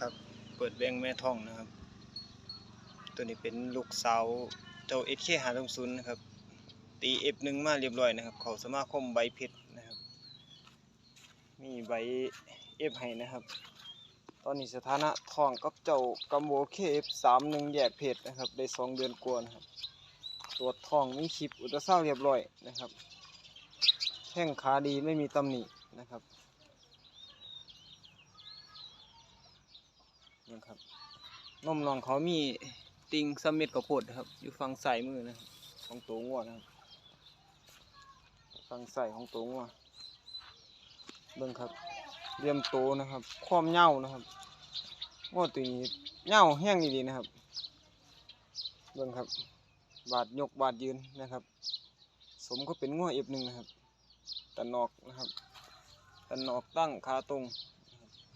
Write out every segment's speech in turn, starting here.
ครับ เปิดแบงค์แม่ท่องนะครับ ตัวนี้เป็นลูกสาวเจ้า SK หาตรงศูนย์นะครับ ตี F1 มาเรียบร้อยนะครับ เขาสมาคมใบเพชรนะครับ มีใบ F ให้นะครับ ตอนนี้สถานะทองกับเจ้ากัมโบ KF31 แยกเพศนะครับ ได้สองเดือนกว่านะครับตรวจทองมีคลิปอุตราซาวด์เรียบร้อยนะครับ แข้งขาดีไม่มีตำหนินะครับ นะครับนมน้องเขามีติงสมเม็ดกระโพดครับ อยู่ฝั่งซ้ายมือนะของตัวงัวนะครับฝั่งซ้ายของตัวงัวเบิ่งครับเรียมโตนะครับ ความเหยานะครับงัวตัวนี้เหย้าแห้งดีๆนะครับ เบิ่งครับ บาดยกบาดยืนนะครับ สมก็เป็นงัวเอฟหนึ่งนะครับตะนอกนะครับตะนอกตั้งขาตรง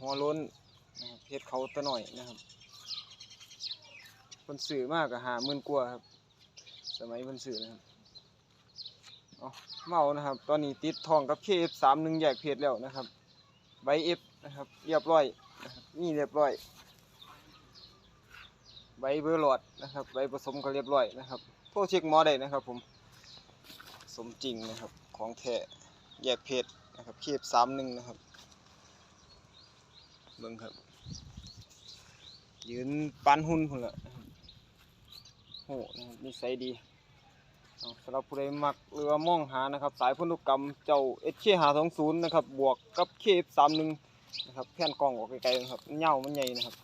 หัวล้น นะครับเพชรเขาตะหน่อยนะครับคนสื่อมากกับหาหมื่นกว่าครับ สมัยคนสื่อนะครับเอาเมานะครับ ตอนนี้ติดทองกับเคเอฟสามหนึ่งแยกเพจแล้วนะครับใบเอฟนะครับเรียบร้อยนะนี่เรียบร้อยใบเบอร์หลอดนะครับใบผสมก็เรียบร้อยนะครับโทรเช็คหมอได้นะครับผมสมจริงนะครับของแท้แยกเพศนะครับเคบสามหนึ่งนะครับ เบิ่งครับ ยืนปันหุ่นพุ่นละโหนะครับนิสัยดีสำหรับผู้ใดมักหรือว่ามองหานะครับ สายพันธุกรรมเจ้า SK หาสองศูนย์นะครับ บวกกับเคบสามหนึ่งนะครับแผ่นกล้องออกไกลๆนะครับมันเหยามันใหญ่นะครับ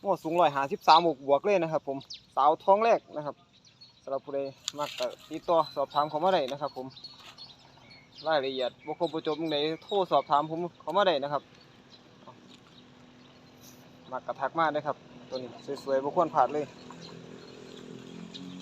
โอ้สูงร้อยหาสิบสามบวกบวกเลยนะครับ ผมสาวท้องแรกนะครับสำหรับผู้ใดมักติดต่อสอบถามเขามาได้นะครับ ผมรายละเอียดบ่ครบบ่จบจั่งใดโทรสอบถามผมเขามาได้นะครับ มากระทักมากเลยครับ ตัวนี้สวยๆบุคคนผ่านเลย